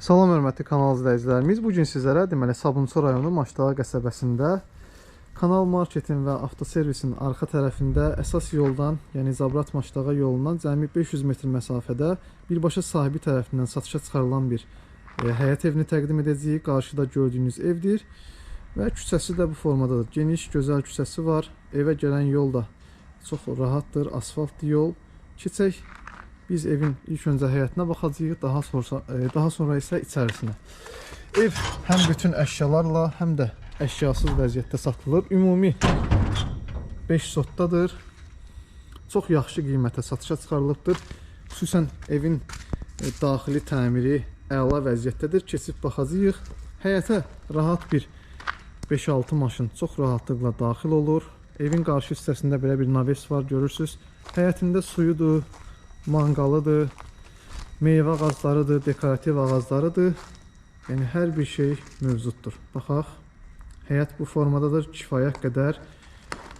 Salam hörmətli kanal izləyicilərimiz. Bu gün sizlərə deməli Sabunçu rayonu Maşdala qəsəbəsində Kanal Marketin və avtoservisin arxa tərəfində əsas yoldan, yəni Zabrat Maşdağa yolundan cəmi 500 metr məsafədə birbaşa sahibi tərəfindən satışa çıxarılan bir e, həyət evini təqdim edəcəyik. Qarşıda gördüyünüz evdir və küçəsi də bu formadadır. Geniş, gözəl küçəsi var. Evə gələn yol da çox rahatdır, asfalt yol. Keçək biz evin ilk öncə həyətinə baxacağıq, daha sonra e, daha sonra isə içərisinə. Ev həm bütün əşyalarla, həm də əşyasız vəziyyətdə satılır. Ümumi 5 sotdadır. Çox yaxşı qiymətə satışa çıxarılıbdır. Xüsusən evin e, daxili təmiri əla vəziyyətdədir. Keçib baxacağıq. Həyətə rahat bir 5-6 maşın çox rahatlıqla daxil olur. Evin qarşı hissəsində belə bir naves var, görürsüz. Həyətində suyudur, manqalıdır, meyvə ağaclarıdır, dekorativ ağaclarıdır. Yəni hər bir şey mövcuddur. Baxaq. Həyət bu formadadır. Kifayət qədər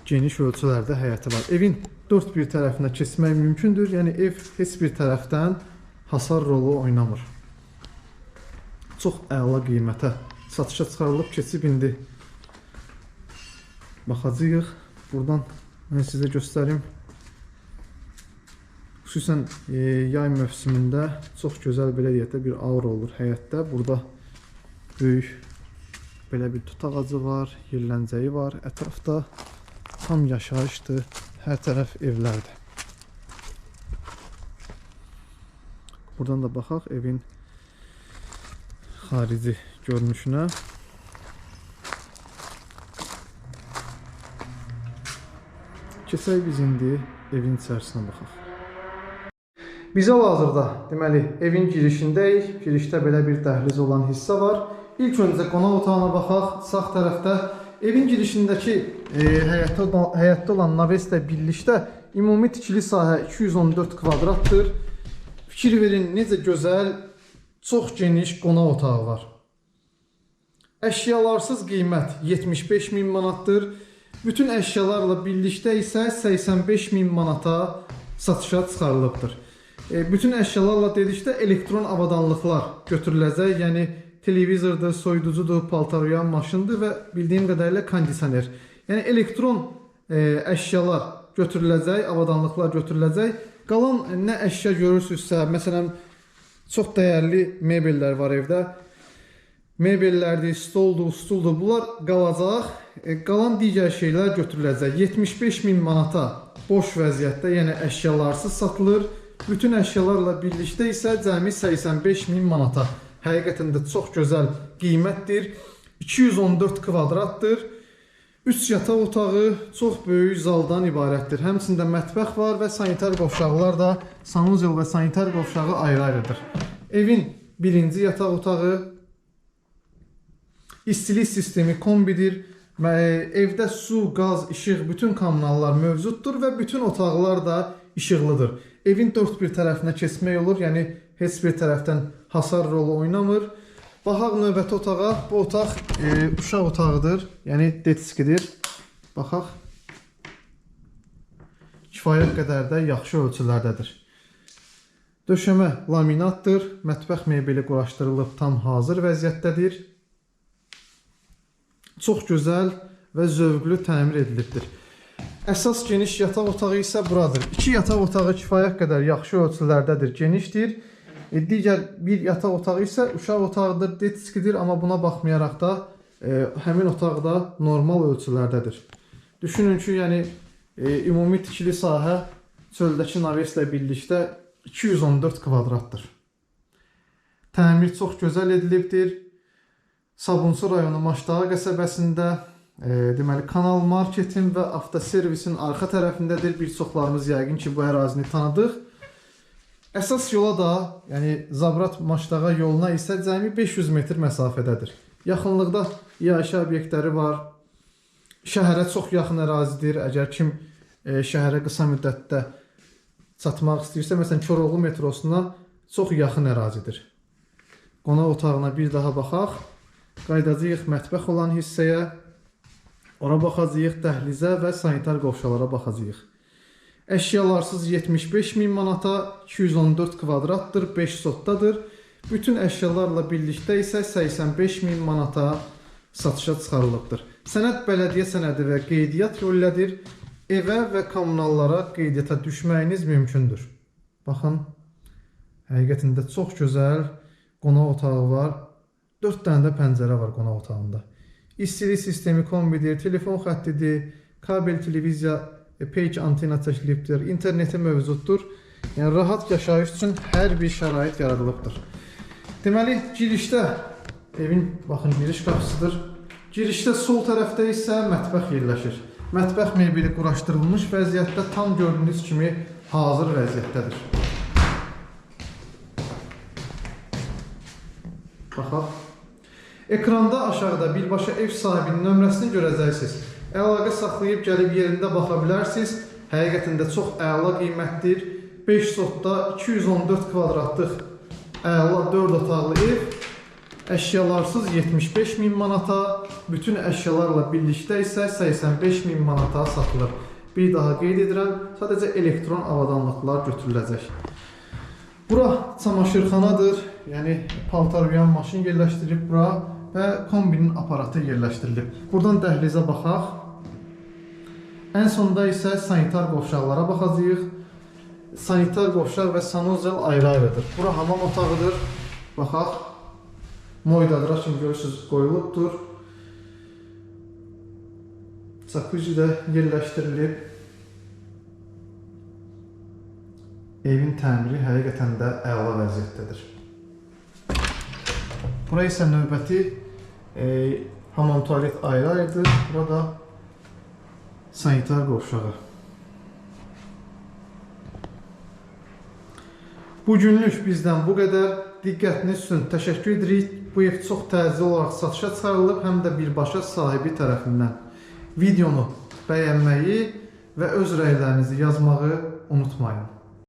geniş ölçülərdə həyəti var. Evin dörd bir tərəfinə keçmək mümkündür. Yəni ev heç bir tərəfdən hasar rolu oynamır. Çox əla qiymətə satışa çıxarılıb keçib indi baxacağıq. Buradan mən sizə göstərim. Xüsusən e, yay mövsümündə çox gözəl belə deyək də bir aura olur həyətdə. Burada böyük belə bir tut ağacı var, yerləncəyi var. Ətrafda tam yaşayışdır. Hər tərəf evlərdir. Buradan da baxaq evin xarici görünüşünə. Keçək biz indi evin içərisinə baxaq. Biz hal-hazırda deməli evin girişindəyik. Girişdə belə bir dəhliz olan hissə var. İlk öncə qonaq otağına baxaq. Sağ tərəfdə evin girişindəki e, həyətdə həyətdə olan naveslə birlikdə ümumi tikili sahə 214 kvadratdır. Fikir verin necə gözəl, çox geniş qonaq otağı var. Əşyalarsız qiymət 75 min manatdır. Bütün əşyalarla birlikdə isə 85 min manata satışa çıxarılıbdır. E, bütün əşyalarla dedikdə elektron avadanlıqlar götürüləcək. Yəni televizordur, soyuducudur, paltaroyan maşındır və bildiyim qədərilə kondisioner. Yəni elektron e, əşyalar götürüləcək, avadanlıqlar götürüləcək. Qalan nə əşya görürsünüzsə, məsələn, çox dəyərli mebellər var evdə. Mebellərdir, stoldur, stuldur. Bunlar qalacaq. E, qalan digər şeylər götürüləcək. 75 min manata boş vəziyyətdə, yəni əşyalarsız satılır. Bütün əşyalarla birlikdə isə cəmi 85 min manata. Həqiqətən də çox gözəl qiymətdir. 214 kvadratdır. 3 yataq otağı çox böyük zaldan ibarətdir. Həmçində mətbəx var və sanitar qovşaqlar da sanuzel və sanitar qovşağı ayrı-ayrıdır. Evin birinci yataq otağı istilik sistemi kombidir. Və evdə su, qaz, işıq, bütün kommunallar mövcuddur və bütün otaqlar da işıqlıdır. Evin dörd bir tərəfinə keçmək olur, yəni heç bir tərəfdən hasar rolu oynamır. Baxaq növbəti otağa. Bu otaq e, uşaq otağıdır, yəni detskidir. Baxaq. Kifayət qədər də yaxşı ölçülərdədir. Döşəmə laminatdır. Mətbəx mebeli quraşdırılıb tam hazır vəziyyətdədir. Çox gözəl və zövqlü təmir edilibdir. Əsas geniş yataq otağı isə buradır. İki yataq otağı kifayət qədər yaxşı ölçülərdədir, genişdir. E, digər bir yataq otağı isə uşaq otağıdır, detskidir, amma buna baxmayaraq da e, həmin otaqda normal ölçülərdədir. Düşünün ki, yəni e, ümumi tikili sahə çöldəki naveslə birlikdə 214 kvadratdır. Təmir çox gözəl edilibdir. Sabunçu rayonu Maşdağa qəsəbəsində e, deməli Kanal Marketin və avtoservisin arxa tərəfindədir. Bir çoxlarımız yəqin ki, bu ərazini tanıdıq. Əsas yola da, yəni Zabrat Maşdağa yoluna isə cəmi 500 metr məsafədədir. Yaxınlıqda yaşayış obyektləri var. Şəhərə çox yaxın ərazidir. Əgər kim e, şəhərə qısa müddətdə çatmaq istəyirsə, məsələn, Koroğlu metrosuna çox yaxın ərazidir. Qonaq otağına bir daha baxaq. Qaydacağıq mətbəx olan hissəyə. Ora baxacağıq, dəhlizə və sanitar qovşalara baxacağıq. Əşyalarsız 75 min manata 214 kvadratdır, 5 sotdadır. Bütün əşyalarla birlikdə isə 85 min manata satışa çıxarılıbdır. Sənəd bələdiyyə sənədi və qeydiyyat yollədir. Evə və kommunallara qeydiyyata düşməyiniz mümkündür. Baxın, həqiqətində çox gözəl qonaq otağı var. 4 dənə də pəncərə var qonaq otağında. İstilik sistemi kombidir, telefon xəttidir, kabel televiziya, e, page antena çəkilibdir, interneti mövcuddur. Yəni rahat yaşayış üçün hər bir şərait yaradılıbdır. Deməli, girişdə evin baxın giriş qapısıdır. Girişdə sol tərəfdə isə mətbəx yerləşir. Mətbəx mebeli quraşdırılmış vəziyyətdə tam gördüyünüz kimi hazır vəziyyətdədir. Baxaq. Ekranda aşağıda birbaşa ev sahibinin nömrəsini görəcəksiniz. Əlaqə saxlayıb gəlib yerində baxa bilərsiniz. Həqiqətən də çox əla qiymətdir. 5 sotda 214 kvadratlıq əla 4 otaqlı ev. Əşyalarsız 75 min manata, bütün əşyalarla birlikdə isə 85 min manata satılır. Bir daha qeyd edirəm, sadəcə elektron avadanlıqlar götürüləcək. Bura çamaşırxanadır. Yəni paltar yuyan maşın yerləşdirilib bura və kombinin aparatı yerləşdirilib. Buradan dəhlizə baxaq. Ən sonda isə sanitar qovşaqlara baxacağıq. Sanitar qovşaq və sanuzel ayrı-ayrıdır. Bura hamam otağıdır. Baxaq. Moydadıra kimi görürsünüz qoyulubdur. Jacuzzi də yerləşdirilib. Evin təmiri həqiqətən də əla vəziyyətdədir. Bura isə növbəti e, hamam tualet ayrı-ayrıdır. Burada sanitar qovşağı. Bu günlük bizdən bu qədər. Diqqətiniz üçün təşəkkür edirik. Bu ev çox təcili olaraq satışa çıxarılıb, həm də birbaşa sahibi tərəfindən. Videonu bəyənməyi və öz rəylərinizi yazmağı unutmayın.